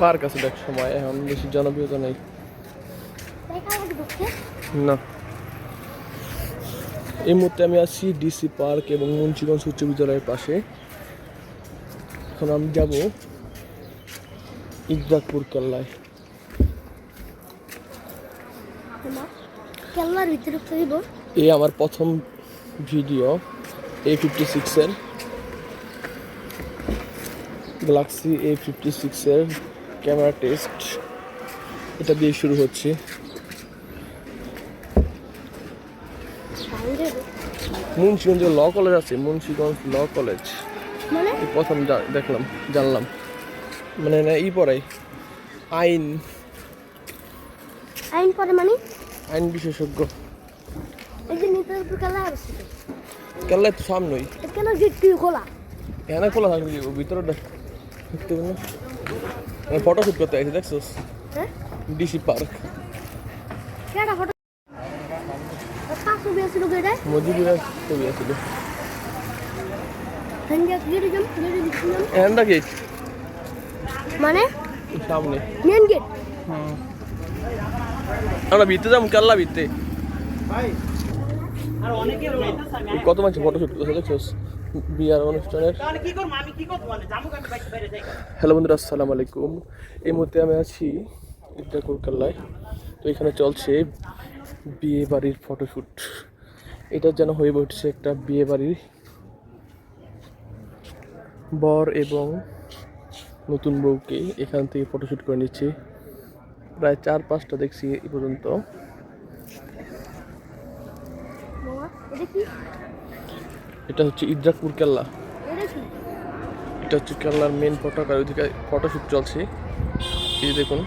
Park আছে দেখ সময় এখন বেশি জনপ্রিয়তা নেই। না। এই মুহূর্তে আমি আছি ডিসি পার্ক এবং মুন্সিগঞ্জ উচ্চ বিদ্যালয়ের পাশে। এখন আমি যাব ইকবাকপুর কেল্লায়। এই আমার প্রথম ভিডিও এ ফিফটি সিক্সের গ্যালাক্সি এ ফিফটি সিক্সের ক্যামেরা টেস্ট। এটা দিয়ে শুরু হচ্ছে। মুন্সিগঞ্জে ল কলেজ আছে মুন্সিগঞ্জ ল কলেজ। মানে? প্রথম দেখলাম জানলাম। মানে না ই পড়াই। আইন। আইন পরে মানে? আইন বিশেষজ্ঞ। কেল্লায় তো সামনেই। কেন খোলা। এখানে খোলা থাকবে? ভিতরে ফটো শুট করতে আইছি দেখছোস? হ্যাঁ? ডিসি পার্ক মানে? সামনে। মেন গেট আমরা ভিতরে যাব কেল্লা ভিতরে কত মানুষ ফটো শুট করছে দেখছোস? বিয়ার অনুষ্ঠানের। তাহলে কি করব? আমি কি করব মানে জামুক আমি বাইরে বাইরে যাই। হ্যালো বন্ধুরা আসসালামু আলাইকুম। এই মুহূর্তে আমি আছি ইদ্দাকুর কাল্লায় তো এখানে চলছে বিয়ে বাড়ির ফটোশ্যুট এটা যেন হয়ে উঠছে একটা বিয়ে বাড়ির বর এবং নতুন বউকে এখান থেকে ফটোশ্যুট করে নিচ্ছে। প্রায় চার পাঁচটা দেখছি এই পর্যন্ত। এটা হচ্ছে ইদ্রাকপুর কেল্লা। এটা হচ্ছে কেল্লার মেন ফটোকার ওইদিকে ফটোশ্যুট চলছে। এই দেখুন।